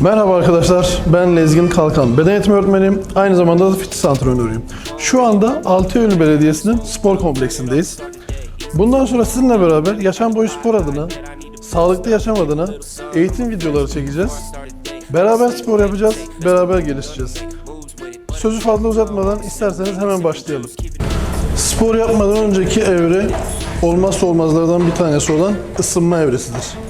Merhaba arkadaşlar, ben Lezgin Kalkan. Beden eğitimi öğretmeniyim, aynı zamanda da fitness antrenörüyüm. Şu anda Altıyönü Belediyesi'nin spor kompleksindeyiz. Bundan sonra sizinle beraber yaşam boyu spor adına, sağlıklı yaşam adına eğitim videoları çekeceğiz. Beraber spor yapacağız, beraber gelişeceğiz. Sözü fazla uzatmadan isterseniz hemen başlayalım. Spor yapmadan önceki evre olmazsa olmazlardan bir tanesi olan ısınma evresidir.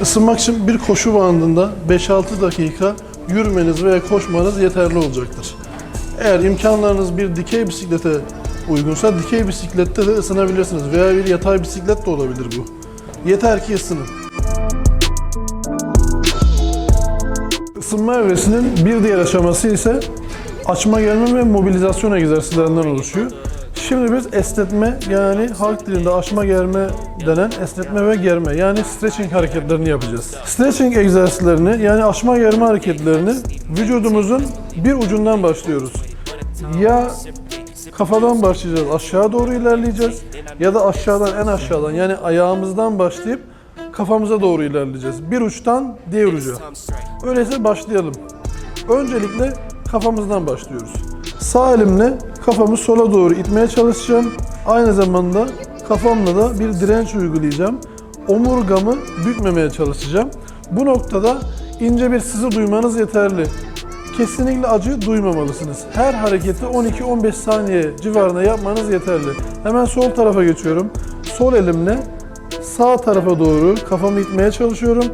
Isınmak için bir koşu bandında 5-6 dakika yürümeniz veya koşmanız yeterli olacaktır. Eğer imkanlarınız bir dikey bisiklete uygunsa dikey bisiklette de ısınabilirsiniz veya bir yatay bisiklet de olabilir bu. Yeter ki ısının. Isınma evresinin bir diğer aşaması ise açma germe ve mobilizasyon egzersizlerinden oluşuyor. Şimdi biz esnetme yani halk dilinde açma germe denen esnetme ve germe yani stretching hareketlerini yapacağız. Stretching egzersizlerini yani açma germe hareketlerini vücudumuzun bir ucundan başlıyoruz. Ya kafadan başlayacağız aşağı doğru ilerleyeceğiz ya da aşağıdan en aşağıdan yani ayağımızdan başlayıp kafamıza doğru ilerleyeceğiz. Bir uçtan diğer uca. Öyleyse başlayalım. Öncelikle kafamızdan başlıyoruz. Sağ elimle kafamı sola doğru itmeye çalışacağım. Aynı zamanda kafamla da bir direnç uygulayacağım. Omurgamı bükmemeye çalışacağım. Bu noktada ince bir sızı duymanız yeterli. Kesinlikle acı duymamalısınız. Her hareketi 12-15 saniye civarında yapmanız yeterli. Hemen sol tarafa geçiyorum. Sol elimle sağ tarafa doğru kafamı itmeye çalışıyorum.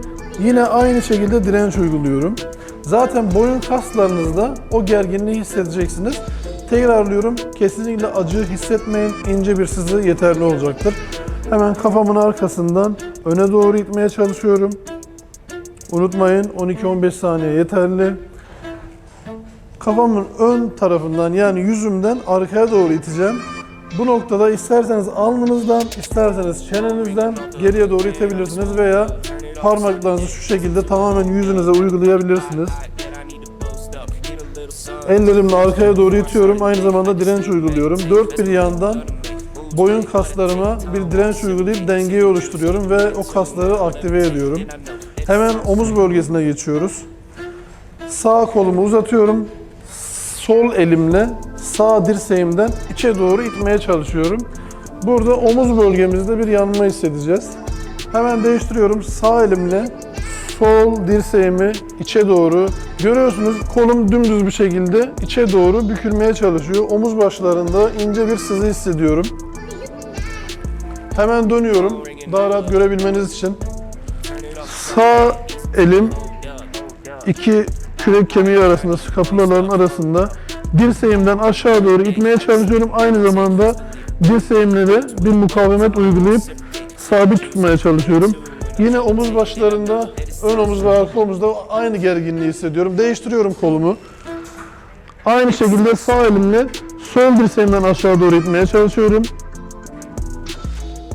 Yine aynı şekilde direnç uyguluyorum. Zaten boyun kaslarınızda o gerginliği hissedeceksiniz. Tekrarlıyorum. Kesinlikle acı hissetmeyin. İnce bir sızı yeterli olacaktır. Hemen kafamın arkasından öne doğru itmeye çalışıyorum. Unutmayın 12-15 saniye yeterli. Kafamın ön tarafından yani yüzümden arkaya doğru iteceğim. Bu noktada isterseniz alnınızdan, isterseniz çenenizden geriye doğru itebilirsiniz veya parmaklarınızı şu şekilde tamamen yüzünüze uygulayabilirsiniz. Ellerimle arkaya doğru itiyorum. Aynı zamanda direnç uyguluyorum. Dört bir yandan boyun kaslarıma bir direnç uygulayıp dengeyi oluşturuyorum ve o kasları aktive ediyorum. Hemen omuz bölgesine geçiyoruz. Sağ kolumu uzatıyorum. Sol elimle sağ dirseğimden içe doğru itmeye çalışıyorum. Burada omuz bölgemizde bir yanma hissedeceğiz. Hemen değiştiriyorum. Sağ elimle sol dirseğimi içe doğru görüyorsunuz kolum dümdüz bir şekilde içe doğru bükülmeye çalışıyor. Omuz başlarında ince bir sızı hissediyorum. Hemen dönüyorum daha rahat görebilmeniz için. Sağ elim iki kürek kemiği arasında, skapulaların arasında dirseğimden aşağı doğru itmeye çalışıyorum. Aynı zamanda dirseğimle de bir mukavemet uygulayıp sabit tutmaya çalışıyorum. Yine omuz başlarında, ön omuz ve arka omuzda aynı gerginliği hissediyorum. Değiştiriyorum kolumu. Aynı şekilde sağ elimle sol dirseğimden aşağı doğru itmeye çalışıyorum.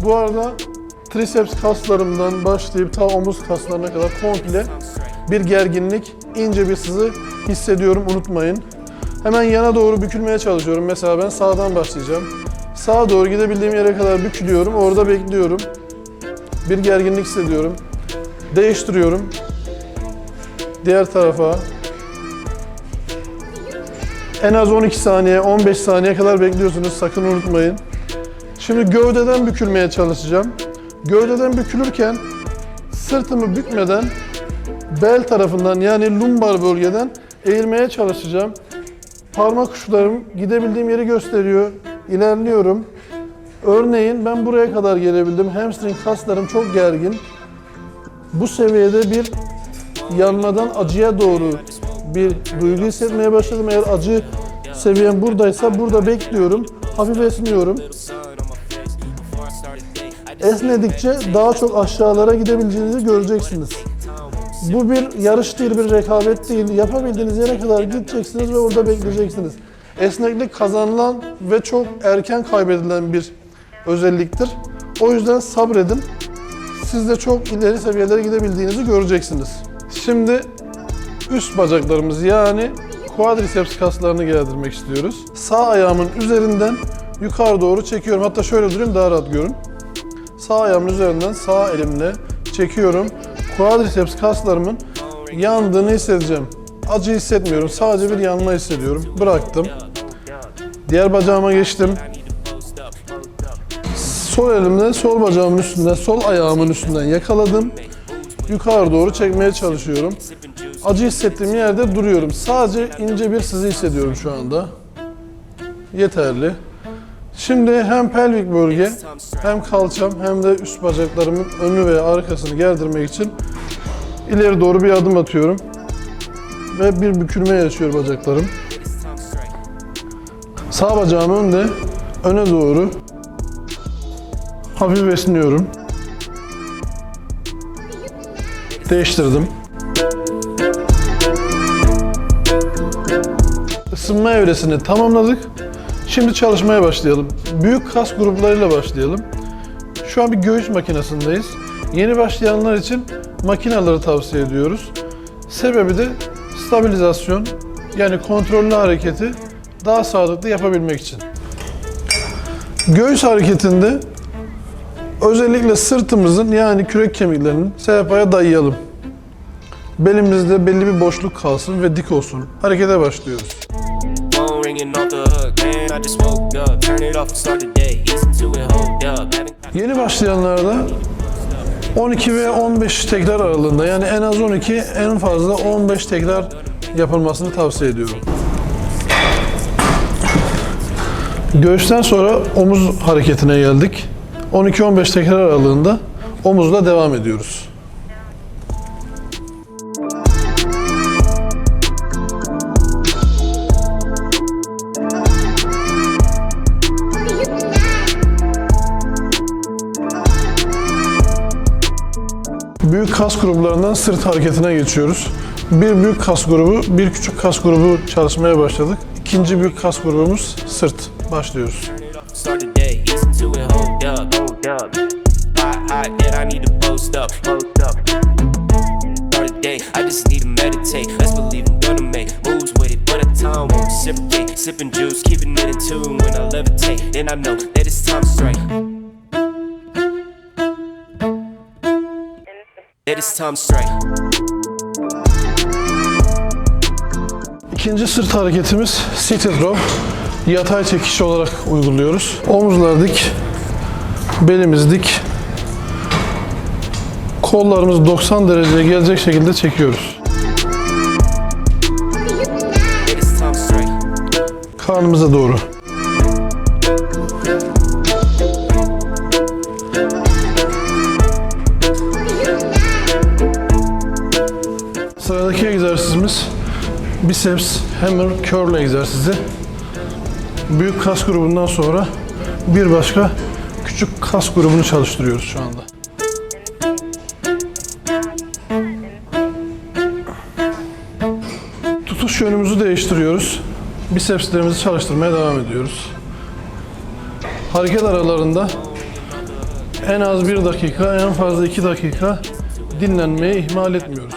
Bu arada triceps kaslarımdan başlayıp ta omuz kaslarına kadar komple bir gerginlik, ince bir sızı hissediyorum unutmayın. Hemen yana doğru bükülmeye çalışıyorum. Mesela ben sağdan başlayacağım. Sağa doğru gidebildiğim yere kadar bükülüyorum. Orada bekliyorum. Bir gerginlik hissediyorum. Değiştiriyorum. Diğer tarafa. En az 12 saniye, 15 saniye kadar bekliyorsunuz. Sakın unutmayın. Şimdi gövdeden bükülmeye çalışacağım. Gövdeden bükülürken sırtımı bükmeden bel tarafından yani lumbar bölgeden eğilmeye çalışacağım. Parmak uçlarım gidebildiğim yeri gösteriyor. İlerliyorum. Örneğin ben buraya kadar gelebildim. Hamstring kaslarım çok gergin. Bu seviyede bir yanmadan acıya doğru bir duygu hissetmeye başladım. Eğer acı seviyem buradaysa burada bekliyorum. Hafif esniyorum. Esnedikçe daha çok aşağılara gidebileceğinizi göreceksiniz. Bu bir yarış değil, bir rekabet değil. Yapabildiğiniz yere kadar gideceksiniz ve orada bekleyeceksiniz. Esneklik kazanılan ve çok erken kaybedilen bir özelliktir. O yüzden sabredin. Siz de çok ileri seviyelere gidebildiğinizi göreceksiniz. Şimdi üst bacaklarımız yani quadriceps kaslarını gerdirmek istiyoruz. Sağ ayağımın üzerinden yukarı doğru çekiyorum. Hatta şöyle durayım daha rahat görün. Sağ ayağımın üzerinden sağ elimle çekiyorum. Quadriceps kaslarımın Yandığını hissedeceğim. Acı hissetmiyorum. Sadece bir yanma hissediyorum. Bıraktım. Diğer bacağıma geçtim. Sol elimle sol bacağımın üstünden, sol ayağımın üstünden yakaladım. Yukarı doğru çekmeye çalışıyorum. Acı hissettiğim yerde duruyorum. Sadece ince bir sızı hissediyorum şu anda. Yeterli. Şimdi hem pelvik bölge, hem kalçam hem de üst bacaklarımın önü ve arkasını gerdirmek için ileri doğru bir adım atıyorum. Ve bir bükülme yaşıyor bacaklarım. Sağ bacağım önde, öne doğru hafif esniyorum. Değiştirdim. Isınma evresini tamamladık. Şimdi çalışmaya başlayalım. Büyük kas gruplarıyla başlayalım. Şu an bir göğüs makinesindeyiz. Yeni başlayanlar için makineleri tavsiye ediyoruz. Sebebi de stabilizasyon yani kontrollü hareketi daha sağlıklı yapabilmek için. Göğüs hareketinde özellikle sırtımızın yani kürek kemiklerinin sehpaya dayayalım. Belimizde belli bir boşluk kalsın ve dik olsun. Harekete başlıyoruz. Yeni başlayanlarda 12 ve 15 tekrar aralığında yani en az 12 en fazla 15 tekrar yapılmasını tavsiye ediyorum. Göğüsten sonra omuz hareketine geldik. 12-15 tekrar aralığında omuzla devam ediyoruz. Büyük kas gruplarından sırt hareketine geçiyoruz. Bir büyük kas grubu, bir küçük kas grubu çalışmaya başladık. İkinci büyük kas grubumuz sırt. Başlıyoruz. Up. Hot, hot, that I need to post up. Post up. Start the day. I just need to meditate. Let's believe I'm gonna make moves with it, but at time won't reciprocate. Sipping juice, keeping it in tune when I levitate. Then I know that it's time strike. That it's time strike. İkinci sırt hareketimiz seated row. Yatay çekiş olarak uyguluyoruz. Omuzlar dik, belimiz dik. Kollarımız 90 dereceye gelecek şekilde çekiyoruz. Karnımıza doğru. Sıradaki egzersizimiz biceps hammer curl egzersizi. Büyük kas grubundan sonra bir başka küçük kas grubunu çalıştırıyoruz şu anda. Tutuş yönümüzü değiştiriyoruz. Bisepslerimizi çalıştırmaya devam ediyoruz. Hareket aralarında en az bir dakika, en fazla iki dakika dinlenmeyi ihmal etmiyoruz.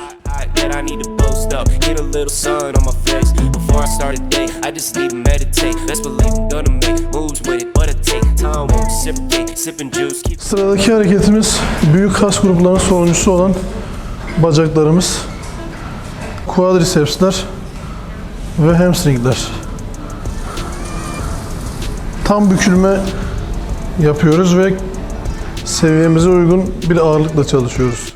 I just need to meditate. Let's believe I'm gonna make moves with it, Sıradaki hareketimiz büyük kas gruplarının sonuncusu olan bacaklarımız, quadricepsler ve hamstringler. Tam bükülme yapıyoruz ve seviyemize uygun bir ağırlıkla çalışıyoruz.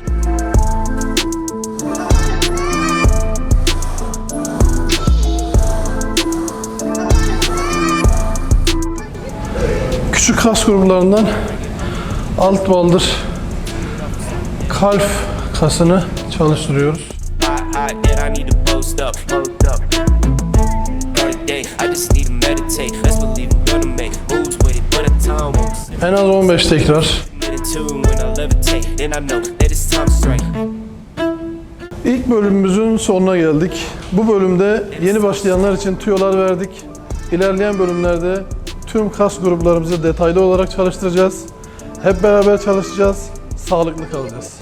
Tune when I levitate. Then I know that it's time to strike. İlk bölümümüzün sonuna geldik. Bu bölümde yeni başlayanlar için tüyolar verdik. İlerleyen bölümlerde Tüm kas gruplarımızı detaylı olarak çalıştıracağız. Hep beraber çalışacağız. Sağlıklı kalacağız.